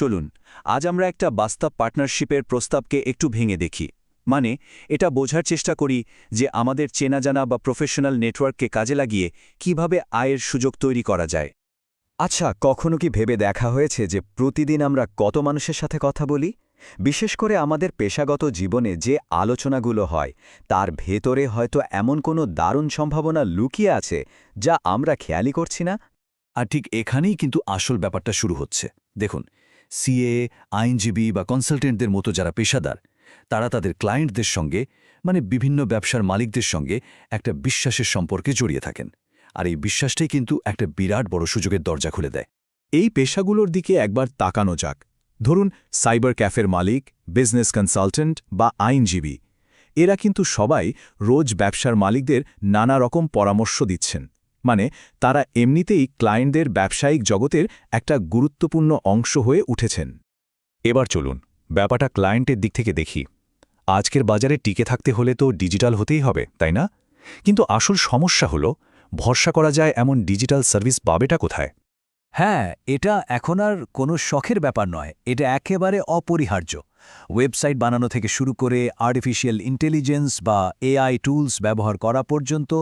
চলুন, আজ আমরা একটা বাস্তব পার্টনারশিপের প্রস্তাবকে একটু ভেঙে দেখি। মানে এটা বোঝার চেষ্টা করি যে আমাদের চেনা জানা বা প্রফেশনাল নেটওয়ার্ককে কাজে লাগিয়ে কীভাবে আয়ের সুযোগ তৈরি করা যায়। আচ্ছা কখনো কি ভেবে দেখা হয়েছে যে প্রতিদিন আমরা কত মানুষের সাথে কথা বলি? বিশেষ করে আমাদের পেশাগত জীবনে যে আলোচনাগুলো হয়, তার ভেতরে হয়তো এমন কোনো দারুণ সম্ভাবনা লুকিয়ে আছে যা আমরা খেয়ালই করছি না। আর ঠিক এখানেই কিন্তু আসল ব্যাপারটা শুরু হচ্ছে। দেখুন সিএ, আইনজীবী বা কনসালটেন্টদের মতো যারা পেশাদার, তারা তাদের ক্লায়েন্টদের সঙ্গে মানে বিভিন্ন ব্যবসার মালিকদের সঙ্গে একটা বিশ্বাসের সম্পর্কে জড়িয়ে থাকেন। আর এই বিশ্বাসটাই কিন্তু একটা বিরাট বড় সুযোগের দরজা খুলে দেয়। এই পেশাগুলোর দিকে একবার তাকানো যাক। ধরুন, সাইবার ক্যাফের মালিক, বিজনেস কনসালটেন্ট বা আইনজীবী। এরা কিন্তু সবাই রোজ ব্যবসার মালিকদের নানা রকম পরামর্শ দিচ্ছেন। মানে তারা এমনিতেই ক্লায়েন্টদের ব্যবসায়িক জগতের একটা গুরুত্বপূর্ণ অংশ হয়ে উঠেছেন। এবার চলুন, ব্যাপারটা ক্লায়েন্টের দিক থেকে দেখি। আজকের বাজারে টিকে থাকতে হলে তো ডিজিটাল হতেই হবে, তাই না? কিন্তু আসল সমস্যা হলো, ভরসা করা যায় এমন ডিজিটাল সার্ভিস পাবেটা কোথায়? হ্যাঁ এটা এখন আর কোনো শখের ব্যাপার নয়, এটা একেবারে অপরিহার্য। ওয়েবসাইট বানানো থেকে শুরু করে আর্টিফিশিয়াল ইন্টেলিজেন্স বা এআই টুলস ব্যবহার করা পর্যন্ত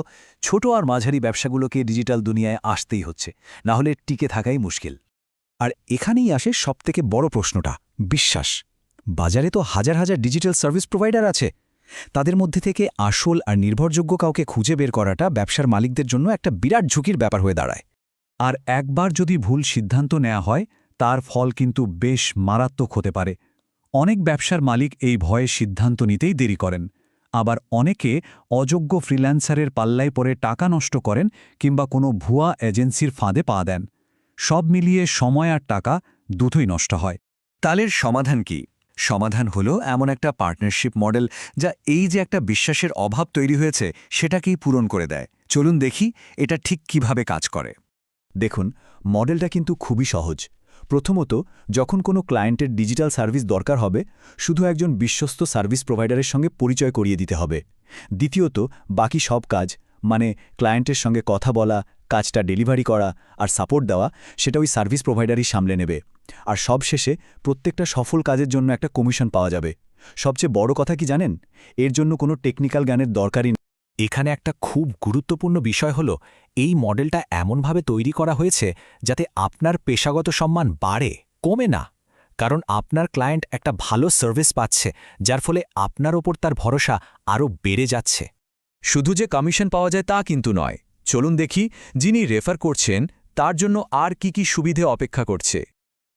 ছোট আর মাঝারি ব্যবসাগুলোকে ডিজিটাল দুনিয়ায় আসতেই হচ্ছে, না হলে টিকে থাকাই মুশকিল। আর এখানেই আসে সবথেকে বড় প্রশ্নটা, বিশ্বাস। বাজারে তো হাজার হাজার ডিজিটাল সার্ভিস প্রোভাইডার আছে। তাদের মধ্যে থেকে আসল আর নির্ভরযোগ্য কাউকে খুঁজে বের করাটা ব্যবসার মালিকদের জন্য একটা বিরাট ঝুঁকির ব্যাপার হয়ে দাঁড়ায়। আর একবার যদি ভুল সিদ্ধান্ত নেওয়া হয়, তার ফল কিন্তু বেশ মারাত্মক হতে পারে। অনেক ব্যবসার মালিক এই ভয়ে সিদ্ধান্ত নিতেই দেরি করেন। আবার অনেকে অযোগ্য ফ্রিল্যান্সারের পাল্লায় পরে টাকা নষ্ট করেন কিংবা কোনো ভুয়া এজেন্সির ফাঁদে পা দেন। সব মিলিয়ে সময় আর টাকা দুটোই নষ্ট হয়। তালের সমাধান কি? সমাধান হলো এমন একটা পার্টনারশিপ মডেল যা এই যে একটা বিশ্বাসের অভাব তৈরি হয়েছে সেটাকেই পূরণ করে দেয়। চলুন দেখি এটা ঠিক কীভাবে কাজ করে। দেখুন, মডেলটা কিন্তু খুবই সহজ। প্রথমত, যখন কোনো ক্লায়েন্টের ডিজিটাল সার্ভিস দরকার হবে, শুধু একজন বিশ্বস্ত সার্ভিস প্রোভাইডারের সঙ্গে পরিচয় করিয়ে দিতে হবে। দ্বিতীয়ত, বাকি সব কাজ মানে ক্লায়েন্টের সঙ্গে কথা বলা, কাজটা ডেলিভারি করা আর সাপোর্ট দেওয়া, সেটা ওই সার্ভিস প্রোভাইডারই সামলে নেবে। আর সব শেষে প্রত্যেকটা সফল কাজের জন্য একটা কমিশন পাওয়া যাবে। সবচেয়ে বড় কথা কি জানেন? এর জন্য কোনো টেকনিক্যাল জ্ঞানের দরকারই। এখানে একটা খুব গুরুত্বপূর্ণ বিষয় হল, এই মডেলটা এমনভাবে তৈরি করা হয়েছে যাতে আপনার পেশাগত সম্মান বাড়ে, কমে না। কারণ আপনার ক্লায়েন্ট একটা ভালো সার্ভিস পাচ্ছে, যার ফলে আপনার ওপর তার ভরসা আরও বেড়ে যাচ্ছে। শুধু যে কমিশন পাওয়া যায় তা কিন্তু নয়। চলুন দেখি যিনি রেফার করছেন, তার জন্য আর কি কি সুবিধে অপেক্ষা করছে।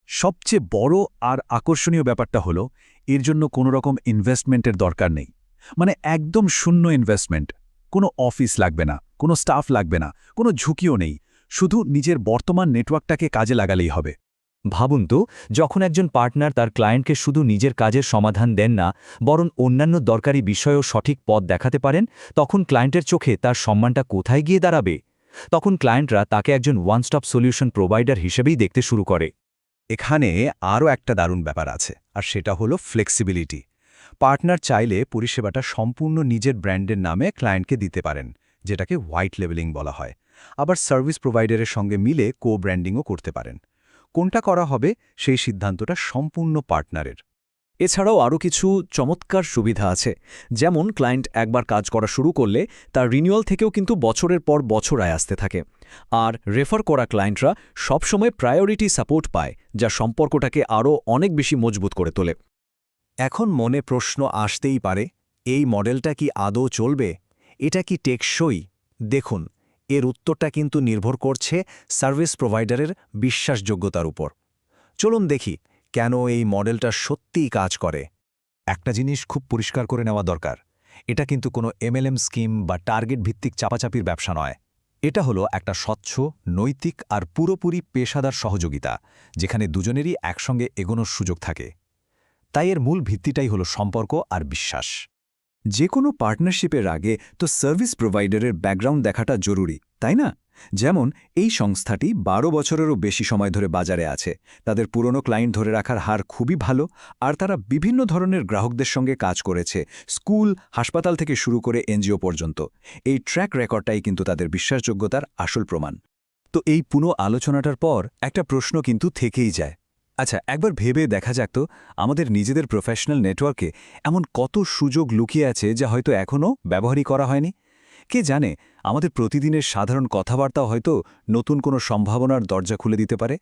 সবচেয়ে বড় আর আকর্ষণীয় ব্যাপারটা হলো, এর জন্য কোনো রকম ইনভেস্টমেন্টের দরকার নেই। মানে একদম শূন্য ইনভেস্টমেন্ট কোনো অফিস লাগবে না, কোনো স্টাফ লাগবে না, কোনো ঝুঁকিও নেই, শুধু নিজের বর্তমান নেটওয়ার্কটাকে কাজে লাগালেই হবে। ভাবুন তো, যখন একজন পার্টনার তার ক্লায়েন্টকে শুধু নিজের কাজের সমাধান দেন না, বরং অন্যান্য দরকারি বিষয়েও সঠিক পথ দেখাতে পারেন, তখন ক্লায়েন্টের চোখে তার সম্মানটা কোথায় গিয়ে দাঁড়াবে? তখন ক্লায়েন্টরা তাকে একজন ওয়ান স্টপ সলিউশন প্রোভাইডার হিসেবেই দেখতে শুরু করে। এখানে আরও একটা দারুণ ব্যাপার আছে, আর সেটা হলো ফ্লেক্সিবিলিটি পার্টনার চাইলে পরিষেবাটা সম্পূর্ণ নিজের ব্র্যান্ডের নামে ক্লায়েন্টকে দিতে পারেন, যেটাকে হোয়াইট লেভেলিং বলা হয়। আবার সার্ভিস প্রোভাইডারের সঙ্গে মিলে কো ব্র্যান্ডিংও করতে পারেন। কোনটা করা হবে সেই সিদ্ধান্তটা সম্পূর্ণ পার্টনারের। এছাড়াও আরও কিছু চমৎকার সুবিধা আছে। যেমন ক্লায়েন্ট একবার কাজ করা শুরু করলে তার রিনিউয়াল থেকেও কিন্তু বছরের পর বছর আয় আসতে থাকে। আর রেফার করা ক্লায়েন্টরা সবসময় প্রায়োরিটি সাপোর্ট পায়, যা সম্পর্কটাকে আরও অনেক বেশি মজবুত করে তোলে। এখন মনে প্রশ্ন আসতেই পারে, এই মডেলটা কি আদৌ চলবে? এটা কি টেকসই? দেখুন, এর উত্তরটা কিন্তু নির্ভর করছে সার্ভিস প্রোভাইডারের বিশ্বাসযোগ্যতার উপর। চলুন দেখি কেন এই মডেলটা সত্যিই কাজ করে। একটা জিনিস খুব পরিষ্কার করে নেওয়া দরকার, এটা কিন্তু কোনো এমএলএম স্কিম বা টার্গেট ভিত্তিক চাপাচাপির ব্যবসা নয়। এটা হলো একটা স্বচ্ছ, নৈতিক আর পুরোপুরি পেশাদার সহযোগিতা, যেখানে দুজনেরই একসঙ্গে এগোনোর সুযোগ থাকে। তাই এর মূল ভিত্তিটাই হলো সম্পর্ক আর বিশ্বাস। যে কোনো পার্টনারশিপের আগে তো সার্ভিস প্রোভাইডারের ব্যাকগ্রাউন্ড দেখাটা জরুরি, তাই না? যেমন, এই সংস্থাটি বারো বছরেরও বেশি সময় ধরে বাজারে আছে, তাদের পুরনো ক্লায়েন্ট ধরে রাখার হার খুবই ভালো, আর তারা বিভিন্ন ধরনের গ্রাহকদের সঙ্গে কাজ করেছে, স্কুল, হাসপাতাল থেকে শুরু করে এনজিও পর্যন্ত। এই ট্র্যাক রেকর্ডটাই কিন্তু তাদের বিশ্বাসযোগ্যতার আসল প্রমাণ। তো এই পুরো আলোচনাটার পর একটা প্রশ্ন কিন্তু থেকেই যায় আচ্ছা একবার ভেবে দেখা যাক তো, আমাদের নিজেদের প্রফেশনাল নেটওয়ার্কে এমন কত সুযোগ লুকিয়ে আছে যা হয়তো এখনও ব্যবহারই করা হয়নি? কে জানে, আমাদের প্রতিদিনের সাধারণ কথাবার্তা হয়তো নতুন কোনো সম্ভাবনার দরজা খুলে দিতে পারে?